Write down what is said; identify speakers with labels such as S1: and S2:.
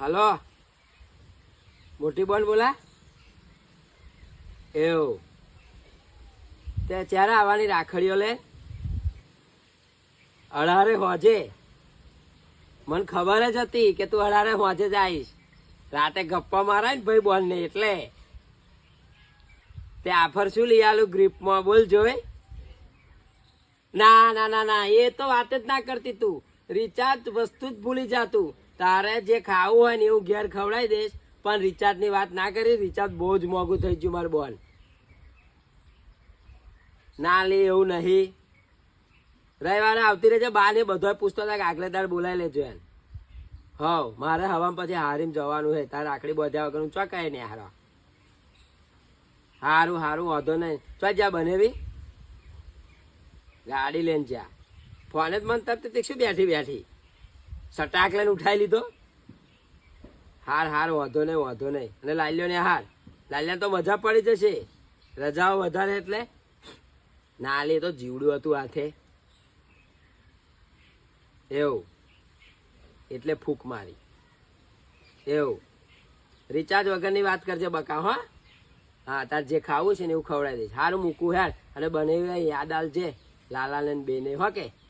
S1: Hello. મોટી બોન બોલા. એવું. તે ક્યારે આવવાની રાખડીઓ લે. અઢારે હોજે. મને ખબર જ હતી કે તું અઢારે હોજે જ આવીશ રાતે ગપ્પા મારા ને ભાઈ બોલ ને એટલે. તે આફર શું લઈ આલું ગ્રીપમાં? બોલ જોઈ ના ના ના ના, એ તો વાત જ ના કરતી તું. રિચાર્જ વસ્તુ જ ભૂલી જા તું તારે જે ખાવું હોય ને એવું ઘેર ખવડાવી દઈશ. પણ રિચાર્જની વાત ના કરી, રિચાર્જ બહુ જ મોંઘું થઈ ગયું મારું બોલ. ના લે, એવું નહીં. રવિવારે આવતી રહેજે બા ને બધો પૂછતો હતા કે આગલે દાડ બોલાવી લેજો એમ. હવ, મારે હવા પછી હારીમ જવાનું છે. તારે આકડી બધા વગર હું ચોકાય નહીં હારો. હારું હારું, વાંધો નહીં. ચો જ્યાં બનેવી? ગાડી લઈને જ્યાં. ફોને જ મન તરત શું બેઠી બેઠી. સટાક લઈને ઉઠાઈ લીધો. હાર હાર, વાંધો નહીં વાંધો નહીં. અને લાલ્યો ને હાર. લાલ્યા તો મજા પડી જશે. રજાઓ વધારે એટલે. ના, લે તો જીવડું હતું હાથે. એવું. એટલે ફૂક મારી. એવું. રિચાર્જ વગરની વાત કરજે બકા, હા. હા, તાર જે ખાવું છે ને એવું ખવડાવી દઈશ. સારું મૂકું હેર અને બને યાદ આવજે લાલા ને બેને, હો કે.